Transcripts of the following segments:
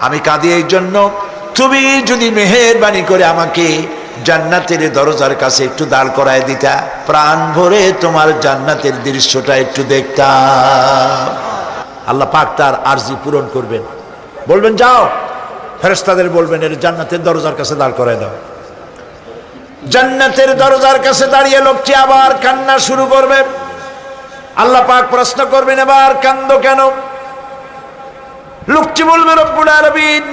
আমি কাঁদি এই জন্য। তুমি যদি মেহেরবানি করে আমাকে জান্নাতের দরজার কাছে একটু দাঁড় করায় দিতা, প্রাণ ভরে তোমার জান্নাতের দৃশ্যটা একটু দেখতাম। আল্লাহ পাক তার আরজি পূরণ করবেন। বলবেন, যাও। ফেরেস্তাদের বলবেন, এর জান্নাতের দরজার কাছে দাঁড় করায় দাও। জান্নাতের দরজার কাছে দাঁড়িয়ে লোকটি আবার কান্না শুরু করবে। আল্লাহ পাক প্রশ্ন করবেন, এবার কান্দ কেন? লোকটি বলবে রব্বুল আরবিন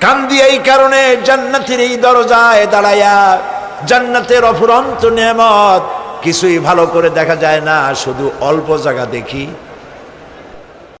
কান্দি এই কারণে জান্নাতের এই দরজায় দাঁড়ায়া জান্নাতের অফুরন্ত নেমত কিছুই ভালো করে দেখা যায় না, শুধু অল্প জায়গা দেখি।